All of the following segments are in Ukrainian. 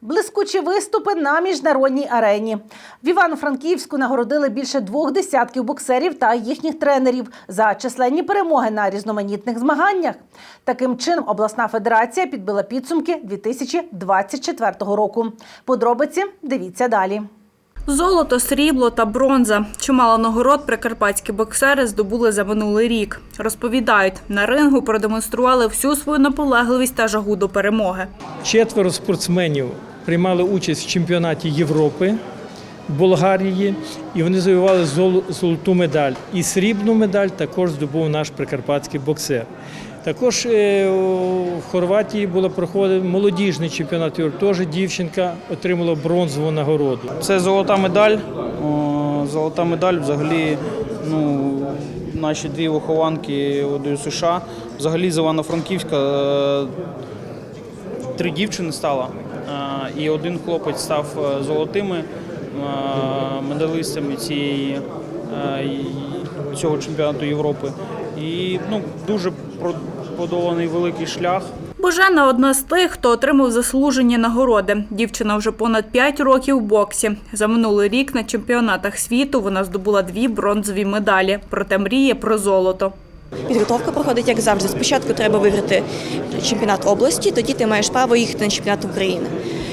Блискучі виступи на міжнародній арені. В Івано-Франківську нагородили більше двох десятків боксерів та їхніх тренерів за численні перемоги на різноманітних змаганнях. Таким чином, обласна федерація підбила підсумки 2024 року. Подробиці дивіться далі. Золото, срібло та бронза. Чимало нагород прикарпатські боксери здобули за минулий рік. Розповідають, на рингу продемонстрували всю свою наполегливість та жагу до перемоги. Четверо спортсменів приймали участь в чемпіонаті Європи Болгарії, і вони завоювали золоту медаль. І срібну медаль також здобув наш прикарпатський боксер. Також е, в Хорватії було проходив молодіжний чемпіонат. Теж дівчинка отримала бронзову нагороду. Це золота медаль. Золота медаль взагалі, ну, наші дві вихованки у США. Взагалі з Івано-Франківська е, три дівчини стало. І один хлопець став е, золотими е, медалістами цієї, е, цього чемпіонату Європи. І ну, дуже подоланий великий шлях. Божена одна з тих, хто отримав заслужені нагороди. Дівчина вже понад 5 років в боксі. За минулий рік на чемпіонатах світу вона здобула дві бронзові медалі, проте мріє про золото. Підготовка проходить як завжди. Спочатку треба виграти чемпіонат області, тоді ти маєш право їхати на чемпіонат України.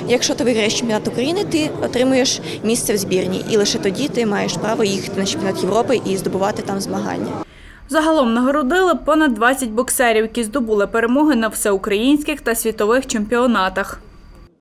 Якщо ти виграєш чемпіонат України, ти отримуєш місце в збірні, і лише тоді ти маєш право їхати на чемпіонат Європи і здобувати там змагання. Загалом нагородили понад 20 боксерів, які здобули перемоги на всеукраїнських та світових чемпіонатах.